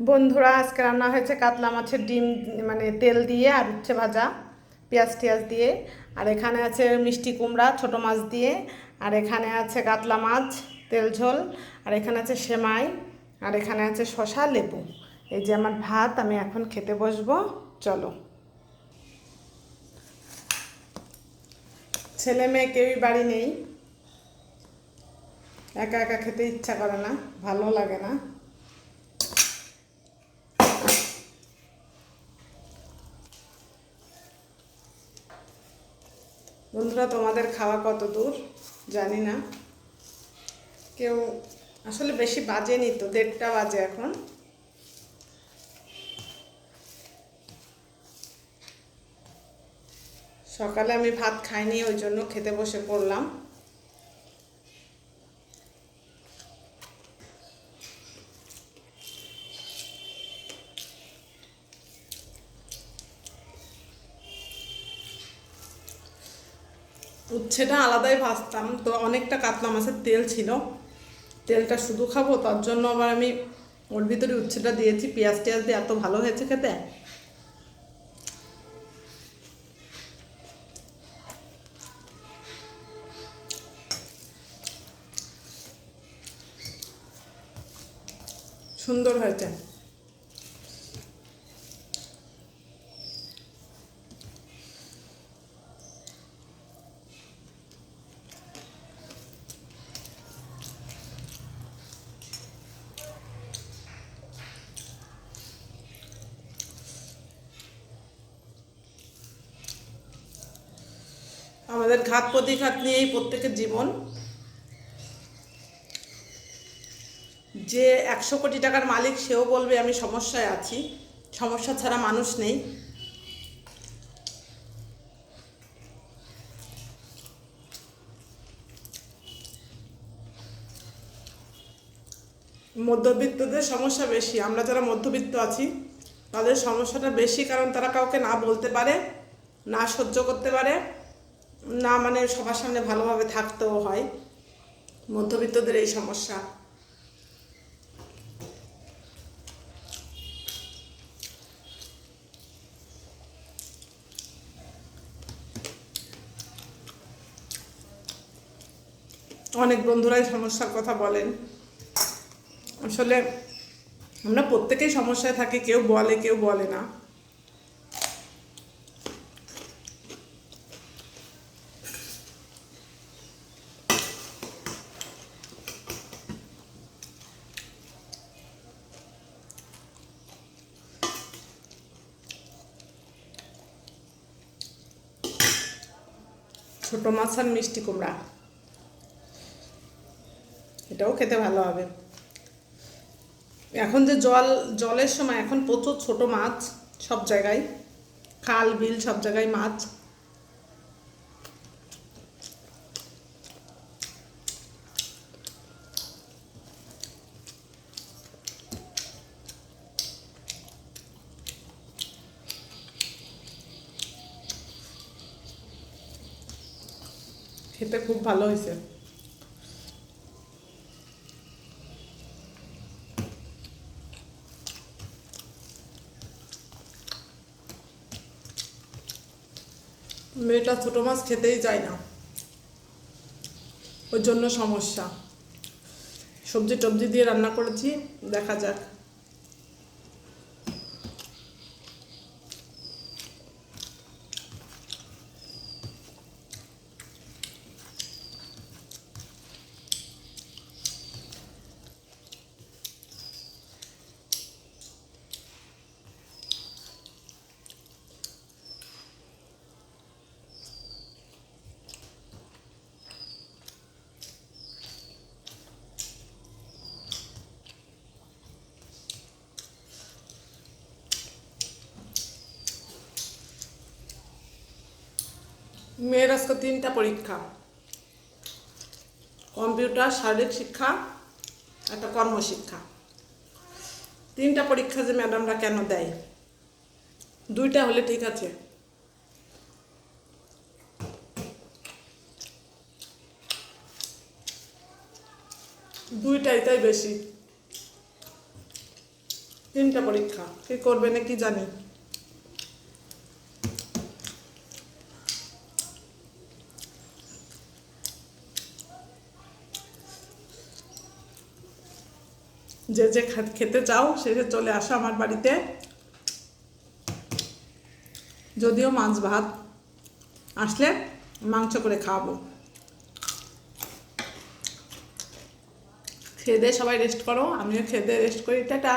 বন্ধুরা, আজকে রান্না হয়েছে কাতলা মাছের ডিম মানে তেল দিয়ে আর উচ্ছে ভাজা, পেঁয়াজ টিয়াজ দিয়ে। আর এখানে আছে মিষ্টি কুমড়া, ছোটো মাছ দিয়ে। আর এখানে আছে কাতলা মাছ, তেল ঝোল। আর এখানে আছে সেমাই। আর এখানে আছে শশা লেবু। এই যে আমার ভাত, আমি এখন খেতে বসবো। চলো। ছেলে মেয়ে কেউই বাড়ি নেই। একা একা খেতে ইচ্ছা করে না, ভালো লাগে না। বন্ধুরা, তোমাদের খাওয়া কত দূর? জানি না। কেউ আসলে বেশি বাজেনি তো, দেড়টা বাজে এখন। সকালে আমি ভাত খাইনি, ওই জন্য খেতে বসে পড়লাম। উচ্ছেটা আলাদাই ভাজতাম। তো অনেকটা কাতলা মাছের তেল ছিল। তেলটা শুধু খাব, তার জন্য আবার আমি ওর ভিতরে উচ্ছেটা দিয়েছি। পেঁয়াজ টেয়াজ দিয়ে এত ভালো হয়েছে খেতে। সুন্দর হয়েছে। আমাদের ঘাত প্রতিঘাত নিয়েই প্রত্যেকের জীবন। যে একশো কোটি টাকার মালিক, সেও বলবে, আমি সমস্যায় আছি। সমস্যা ছাড়া মানুষ নেই। মধ্যবিত্তদের সমস্যা বেশি। আমরা যারা মধ্যবিত্ত আছি, তাদের সমস্যাটা বেশি, কারণ তারা কাউকে না বলতে পারে, না সহ্য করতে পারে। না মানে সবার সামনে ভালোভাবে থাকতেও হয়। মধ্যবিত্তদের এই সমস্যা। অনেক বন্ধুরাই সমস্যার কথা বলেন। আসলে আমরা প্রত্যেকেই সমস্যায় থাকি, কেউ বলে কেউ বলে না। ছোট মাছ আর মিষ্টি কুমড়া। এটাও খেতে ভালো হবে। এখন যে জল, জলের সময় এখন প্রচুর ছোট মাছ সব জায়গায়। খাল, বিল সব জায়গায় মাছ। খেতে খুব ভালো হয়েছে। মেয়েটা ছোটো মাছ খেতেই চায় না। ওর জন্য সমস্যা। সবজি টবজি দিয়ে রান্না করেছি, দেখা যাক। মেয়ের আজকে তিনটা পরীক্ষা। কম্পিউটার, শারীরিক শিক্ষা, একটা কর্মশিক্ষা। তিনটা পরীক্ষা যে ম্যাডামরা কেন দেয়? দুইটা হলে ঠিক আছে। দুইটাই তাই বেশি। তিনটা পরীক্ষা, কে করবে না কি জানি। যে যে খেতে চাও, সে চলে আসো আমার বাড়িতে। যদিও মাছ ভাত আসলে মাংস করে খাওয়াবো। খেয়ে দিয়ে সবাই রেস্ট করো, আমিও খেয়ে দিয়ে রেস্ট করি, টাটা।